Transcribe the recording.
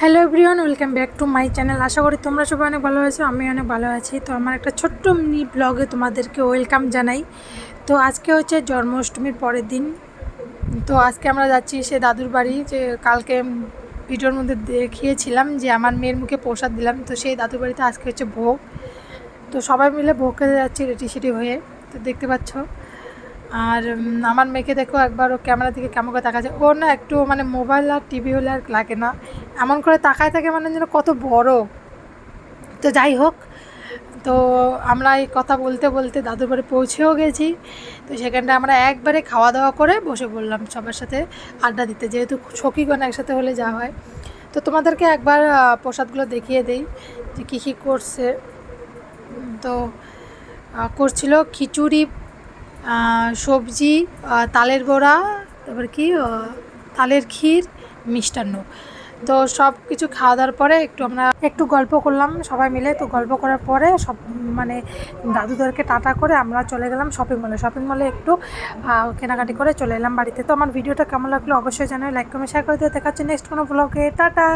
Hello everyone, welcome back to my channel. আশা করি তোমরা সবাই অনেক ভালো আছো, আমি অনেক ভালো আছি। তো আমার একটা ছোট্ট মিনি ব্লগে তোমাদেরকে ওয়েলকাম জানাই। তো আজকে হচ্ছে জন্মাষ্টমীর পরের দিন। তো আজকে আমরা যাচ্ছি সে দাদুর বাড়ি, যে কালকে ভিডিওর মধ্যে দেখিয়েছিলাম যে আমার মেয়ের মুখে প্রসাদ দিলাম। তো সেই দাদুর বাড়িতে আজকে হচ্ছে ভোগ। তো সবাই মিলে ভোগ খেতে যাচ্ছি রেটি সেটি হয়ে। তো দেখতে পাচ্ছ আর আমার মেয়েকে দেখো একবার ও ক্যামেরা দিকে কেমন করে তাকাচ্ছে। ও না একটু মানে মোবাইল আর টিভি হলে আর লাগে না। এমন করে তাকায় থাকে মানে যেন কত বড়। তো যাই হোক, তো আমরা এই কথা বলতে বলতে দাদুর বাড়ি পৌঁছেও গেছি। তো সেখানটা আমরা একবারে খাওয়া দাওয়া করে বসে পড়লাম সবার সাথে আড্ডা দিতে। যেহেতু সখীগণ একসাথে হলে যা হয়। তো তোমাদেরকে একবার প্রসাদগুলো দেখিয়ে দেই যে কী কী করছে। তো করছিল খিচুড়ি সবজি তালের বড়া, তারপর কি তালের ক্ষীর, মিষ্টান্ন। তো সব কিছু খাওয়া দাওয়ার পরে একটু আমরা একটু গল্প করলাম সবাই মিলে। তো গল্প করার পরে সব মানে দাদুদেরকে টাটা করে আমরা চলে গেলাম শপিং মলে শপিং মলে একটু কেনাকাটি করে চলে এলাম বাড়িতে। তো আমার ভিডিওটা কেমন লাগল অবশ্যই জানাই লাইক কমেন্ট শেয়ার করে দিয়ে দেখাচ্ছি নেক্সট কোনো ব্লগে টাটা!